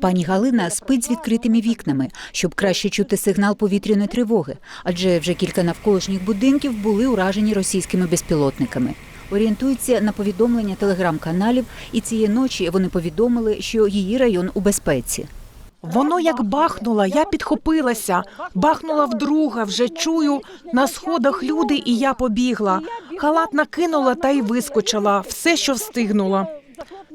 Пані Галина спить з відкритими вікнами, щоб краще чути сигнал повітряної тривоги, адже вже кілька навколишніх будинків були уражені російськими безпілотниками. Орієнтується на повідомлення телеграм-каналів, і цієї ночі вони повідомили, що її район у безпеці. Воно як бахнуло, я підхопилася. Бахнула вдруге, вже чую. На сходах люди, і я побігла. Халат накинула та й вискочила. Все, що встигнула.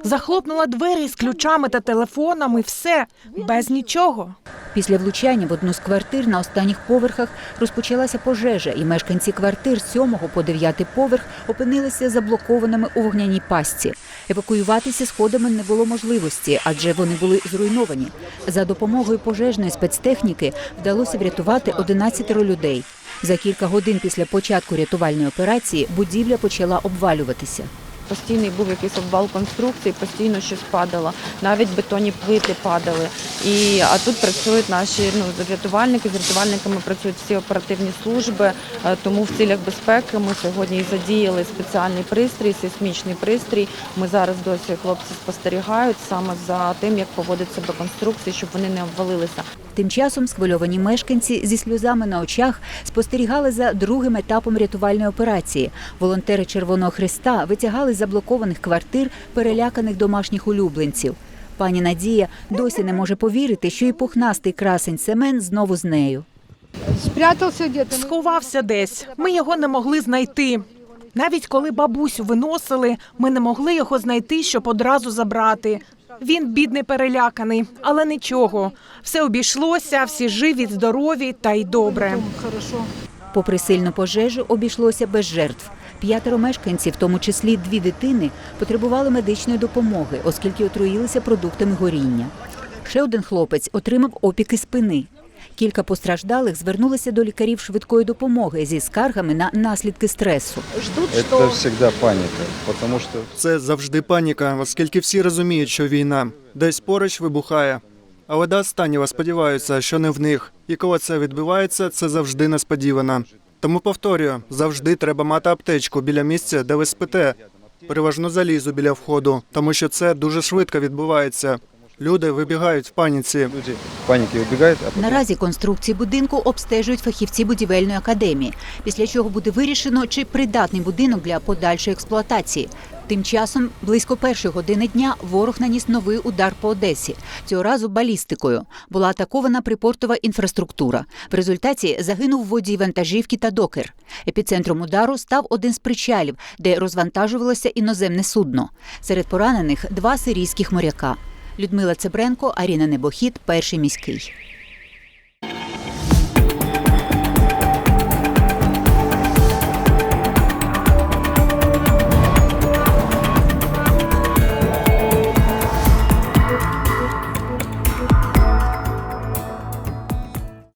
Захлопнула двері з ключами та телефонами, все, без нічого. Після влучання в одну з квартир на останніх поверхах розпочалася пожежа, і мешканці квартир з 7 по 9 поверх опинилися заблокованими у вогняній пастці. Евакуюватися сходами не було можливості, адже вони були зруйновані. За допомогою пожежної спецтехніки вдалося врятувати 11 людей. За кілька годин після початку рятувальної операції будівля почала обвалюватися. Постійний був якийсь обвал конструкції, постійно щось падало, навіть бетонні плити падали. І, а тут працюють наші ну, рятувальники, з рятувальниками працюють всі оперативні служби, е, тому в цілях безпеки ми сьогодні і задіяли спеціальний пристрій, сейсмічний пристрій. Ми зараз досі хлопці спостерігають саме за тим, як поводить себе конструкції, щоб вони не обвалилися. Тим часом схвильовані мешканці зі сльозами на очах спостерігали за другим етапом рятувальної операції. Волонтери Червоного Христа витягали з заблокованих квартир переляканих домашніх улюбленців. Пані Надія досі не може повірити, що і пухнастий красень Семен знову з нею. Спрятался Сховався десь. Ми його не могли знайти. Навіть коли бабусю виносили, ми не могли його знайти, щоб одразу забрати. Він бідний переляканий, але нічого. Все обійшлося, всі живі, здорові та й добре. Попри сильну пожежу, обійшлося без жертв. П'ятеро мешканців, в тому числі дві дитини, потребували медичної допомоги, оскільки отруїлися продуктами горіння. Ще один хлопець отримав опіки спини. Кілька постраждалих звернулися до лікарів швидкої допомоги зі скаргами на наслідки стресу. Это всегда паника, потому что Це завжди паніка, оскільки всі розуміють, що війна десь поруч вибухає. Але до останнього сподіваються, що не в них. І коли це відбувається, це завжди несподівано. Тому повторюю, завжди треба мати аптечку біля місця, де ви спите. Переважно залізу біля входу, тому що це дуже швидко відбувається. Люди вибігають в паніці. люди в панике убегают, а потом Наразі конструкції будинку обстежують фахівці будівельної академії, після чого буде вирішено, чи придатний будинок для подальшої експлуатації. Тим часом, близько першої години дня, ворог наніс новий удар по Одесі. Цього разу балістикою. Була атакована припортова інфраструктура. В результаті загинув водій вантажівки та докер. Епіцентром удару став один з причалів, де розвантажувалося іноземне судно. Серед поранених два сирійських моряка. Людмила Цибренко, Аріна Небохід, перший міський.